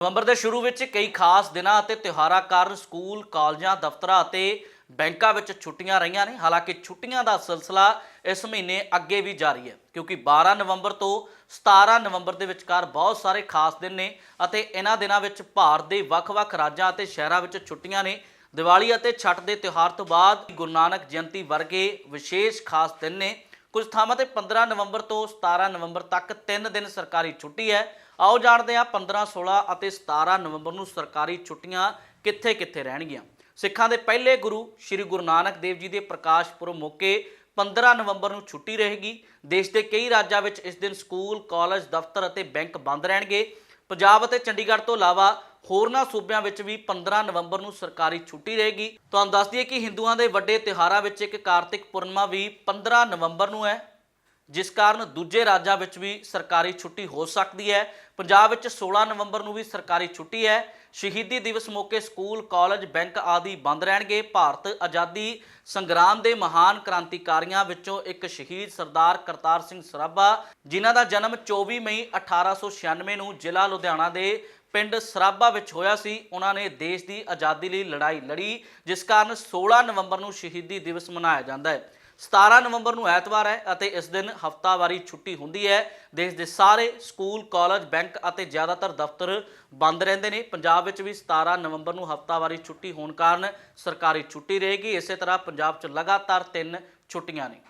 ਨਵੰਬਰ ਦੇ ਸ਼ੁਰੂ ਵਿੱਚ ਕਈ ਖਾਸ ਦਿਨਾਂ ਅਤੇ ਤਿਉਹਾਰਾਂ ਕਾਰਨ ਸਕੂਲ, ਕਾਲਜਾਂ, ਦਫ਼ਤਰਾਂ ਅਤੇ ਬੈਂਕਾਂ ਵਿੱਚ ਛੁੱਟੀਆਂ ਰਹੀਆਂ ਨੇ। ਹਾਲਾਂਕਿ ਛੁੱਟੀਆਂ ਦਾ ਸਿਲਸਿਲਾ ਇਸ ਮਹੀਨੇ ਅੱਗੇ ਵੀ ਜਾਰੀ ਹੈ ਕਿਉਂਕਿ 12 ਨਵੰਬਰ ਤੋਂ 17 ਨਵੰਬਰ ਦੇ ਵਿਚਕਾਰ ਬਹੁਤ ਸਾਰੇ ਖਾਸ ਦਿਨ ਨੇ ਅਤੇ ਇਹਨਾਂ ਦਿਨਾਂ ਵਿੱਚ ਭਾਰਤ ਦੇ ਵੱਖ-ਵੱਖ ਰਾਜਾਂ ਅਤੇ ਸ਼ਹਿਰਾਂ ਵਿੱਚ ਛੁੱਟੀਆਂ ਨੇ। ਦੀਵਾਲੀ ਅਤੇ ਛਠ ਦੇ ਤਿਉਹਾਰ ਤੋਂ ਬਾਅਦ ਗੁਰੂ ਨਾਨਕ ਜਯੰਤੀ ਵਰਗੇ ਵਿਸ਼ੇਸ਼ ਖਾਸ ਦਿਨ ਨੇ। ਕੁਝ ਥਾਵਾਂ ਤੇ 15 ਨਵੰਬਰ ਤੋਂ 17 ਨਵੰਬਰ ਤੱਕ 3 ਦਿਨ ਸਰਕਾਰੀ ਛੁੱਟੀ ਹੈ। ਆਓ ਜਾਣਦੇ ਹਾਂ 15 16 ਅਤੇ 17 ਨਵੰਬਰ ਨੂੰ ਸਰਕਾਰੀ ਛੁੱਟੀਆਂ ਕਿੱਥੇ-ਕਿੱਥੇ ਰਹਿਣਗੀਆਂ। ਸਿੱਖਾਂ ਦੇ ਪਹਿਲੇ ਗੁਰੂ ਸ੍ਰੀ ਗੁਰੂ ਨਾਨਕ ਦੇਵ ਜੀ ਦੇ ਪ੍ਰਕਾਸ਼ ਪੁਰਬ ਮੌਕੇ 15 ਨਵੰਬਰ ਨੂੰ ਛੁੱਟੀ ਰਹੇਗੀ। ਦੇਸ਼ ਦੇ ਕਈ ਰਾਜਾਂ ਵਿੱਚ ਇਸ ਦਿਨ ਸਕੂਲ, ਕਾਲਜ, ਦਫ਼ਤਰ ਅਤੇ ਬੈਂਕ ਬੰਦ ਰਹਿਣਗੇ। ਪੰਜਾਬ ਅਤੇ ਚੰਡੀਗੜ੍ਹ ਤੋਂ ਇਲਾਵਾ ਹੋਰਨਾਂ ਸੂਬਿਆਂ ਵਿੱਚ ਵੀ 15 ਨਵੰਬਰ ਨੂੰ ਸਰਕਾਰੀ ਛੁੱਟੀ ਰਹੇਗੀ। ਤੁਹਾਨੂੰ ਦੱਸ ਦਈਏ ਕਿ ਹਿੰਦੂਆਂ ਦੇ ਵੱਡੇ ਤਿਉਹਾਰਾਂ ਵਿੱਚ ਇੱਕ ਕਾਰਤਿਕ ਪੂਰਨਿਮਾ ਵੀ 15 ਨਵੰਬਰ ਨੂੰ ਹੈ ਜਿਸ ਕਾਰਨ ਦੂਜੇ ਰਾਜਾਂ ਵਿੱਚ ਵੀ ਸਰਕਾਰੀ ਛੁੱਟੀ ਹੋ ਸਕਦੀ ਹੈ। ਪੰਜਾਬ ਵਿੱਚ 16 ਨਵੰਬਰ ਨੂੰ ਵੀ ਸਰਕਾਰੀ ਛੁੱਟੀ ਹੈ। ਸ਼ਹੀਦੀ ਦਿਵਸ ਮੌਕੇ ਸਕੂਲ, ਕਾਲਜ, ਬੈਂਕ ਆਦਿ ਬੰਦ ਰਹਿਣਗੇ। ਭਾਰਤ ਆਜ਼ਾਦੀ ਸੰਗਰਾਮ ਦੇ ਮਹਾਨ ਕ੍ਰਾਂਤੀਕਾਰੀਆਂ ਵਿੱਚੋਂ ਇੱਕ ਸ਼ਹੀਦ ਸਰਦਾਰ ਕਰਤਾਰ ਸਿੰਘ ਸਰਾਭਾ ਜਿਨ੍ਹਾਂ ਦਾ ਜਨਮ 24 ਮਈ 1896 ਨੂੰ ਜ਼ਿਲ੍ਹਾ ਲੁਧਿਆਣਾ ਦੇ ਪਿੰਡ ਸਰਾਭਾ ਵਿੱਚ ਹੋਇਆ ਸੀ ਉਹਨਾਂ ਨੇ ਦੇਸ਼ ਦੀ ਆਜ਼ਾਦੀ ਲਈ ਲੜਾਈ ਲੜੀ ਜਿਸ ਕਾਰਨ 16 ਨਵੰਬਰ ਨੂੰ ਸ਼ਹੀਦੀ ਦਿਵਸ ਮਨਾਇਆ ਜਾਂਦਾ ਹੈ। 17 ਨਵੰਬਰ ਨੂੰ ਐਤਵਾਰ ਹੈ ਅਤੇ ਇਸ ਦਿਨ ਹਫਤਾਵਾਰੀ ਛੁੱਟੀ ਹੁੰਦੀ ਹੈ। ਦੇਸ਼ ਦੇ ਸਾਰੇ ਸਕੂਲ, ਕਾਲਜ, ਬੈਂਕ ਅਤੇ ਜ਼ਿਆਦਾਤਰ ਦਫ਼ਤਰ ਬੰਦ ਰਹਿੰਦੇ ਨੇ। ਪੰਜਾਬ ਵਿੱਚ ਵੀ 17 ਨਵੰਬਰ ਨੂੰ ਹਫਤਾਵਾਰੀ ਛੁੱਟੀ ਹੋਣ ਕਾਰਨ ਸਰਕਾਰੀ ਛੁੱਟੀ ਰਹੇਗੀ। ਇਸੇ ਤਰ੍ਹਾਂ ਪੰਜਾਬ 'ਚ ਲਗਾਤਾਰ ਤਿੰਨ ਛੁੱਟੀਆਂ ਨੇ।